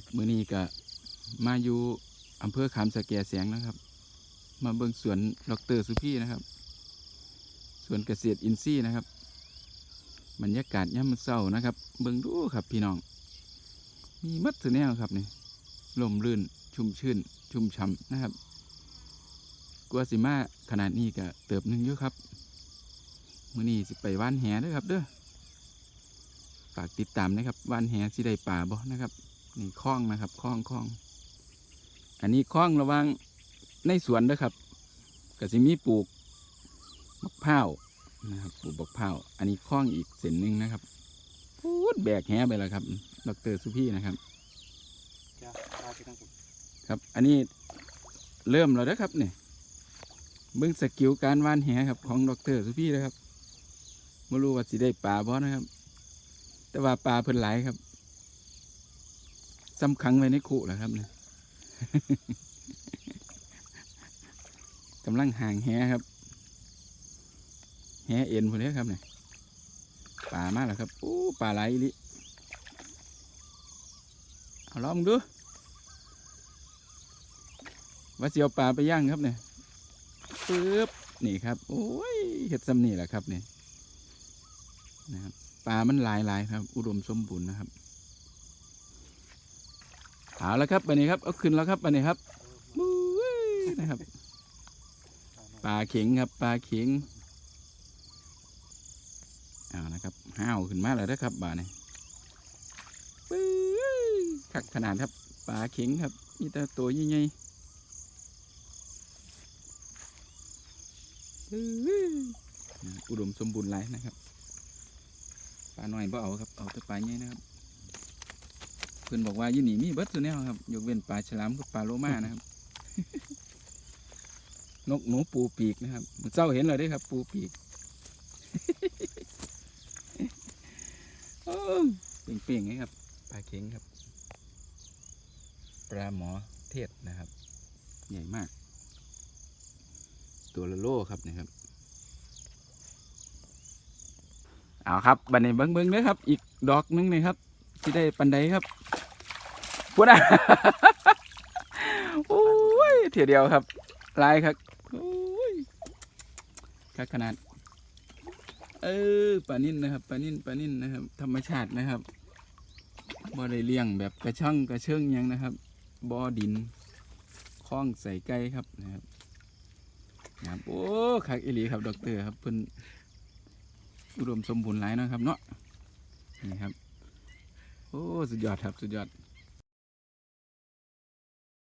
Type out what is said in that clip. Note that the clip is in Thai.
ครับมื้อนี้ก็มาอยู่อำเภอขามสะแกเสียงนะครับ มาเบิ่งสวนดอกเตอรสุพี่นะครับสวนเกษตรอินทรีย์นะครับบรรยากาศย่ำเศร้านะครับ เบิ่งดูครับพี่น้อง มีมัดสุแนวครับนี่ลมรื่นชุ่มชื่น ชุ่มฉ่ำนะครับกัวสิมาขนาดนี้ก็เติบหนึ่งอยู่ครับมื้อนี้สิไปว่านแหเด้อครับเด้อฝากติดตามนะครับว่านแหสิได้ป่าบ่นะครับ นี่คล้องนะครับคล้องคล้อง อันนี้คล้องระหวังในสวนเด้อครับก็สิมีปลูกมะพร้าวนะครับปลูกมะพร้าวอันนี้คล้องอีกเส้นหนึ่งนะครับพูดแบกแหไปแล้วครับ ดรสุพี่นะครับจ้าปลาไปทางผมครับ อันนี้เริ่มแล้วนะครับเนี่ยเบื้องสกิลการว่านแหครับ ของดรสุพี่นะครับไม่รู้ว่าสิได้ปลาบ่นะครับ แต่ว่าปลาเพิ่นหลายครับ ซ้ำคังไว้ในคุแหละครับเนี่ยกำลังห่างแหครับ แหเอ็นพวกนี้ครับเนี่ยปลามากแล้วครับโอ้ปลาไหลายอีหลิเอาลองดูว่าเสียวปลาไปย่างครับเนี่ยปึ๊บนี่ครับ โอ้ยเห็ดซ้ำนี่แหละครับเนี่ยนะครับปลามันหลายหลายๆครับ อุดมสมบูรณ์นะครับ เอาแล้วครับวันนี้ครับเอาขึ้นแล้วครับวันนี้ครับบุ้ยนะครับปลาเข็งครับปลาเข็งเอานะครับห้าวขึ้นมาแล้วนะครับบ่าเนี่ยปึ๊ยคักขนาดครับปลาเข็งครับนี่แต่ตัวใหญ่ๆอุดมสมบูรณ์หลยนะครับปลาหน่อยบ่เอาครับเอาแต่ปลาใหญ่นะครับ พื่อนบอกว่ายี่นี่มีเบิร์ดตัวแนวครับ ยกเว้นปลาฉลามกับปลาโลมานะครับ นกหนูปูปีกนะครับเจ้าเห็นเลยได้อครับ ปูปีกโอ้เปลี่ยงๆไงครับปลาเข็งครับ ปลาหมอเทศนะครับ ใหญ่มาก ตัวละโลครับนะครับเอาครับบันนี้เบิ้งเบิ้งเลยครับ อีกดอกหนึงนี่ครับที่ได้ปันไดครับ พูนะโอ้ยเถี่ยวเดียวครับลายครับโอ้ยคักขนาด เออปลานิ่นนะครับปลานิ่นปลานิ่นนะครับ ธรรมชาตินะครับบ่ได้เลี้ยงแบบกระช่องกระเชิงยังนะครับบ่อดินคล้องใส่ไก่ครับนะครับครับโอ้คักอีหลีครับดอกเตอร์ครับเพิ่นอุดมสมบูรณ์หลายนะครับเนาะนี่ครับ โอ้ สุดยอดครับ สุดยอด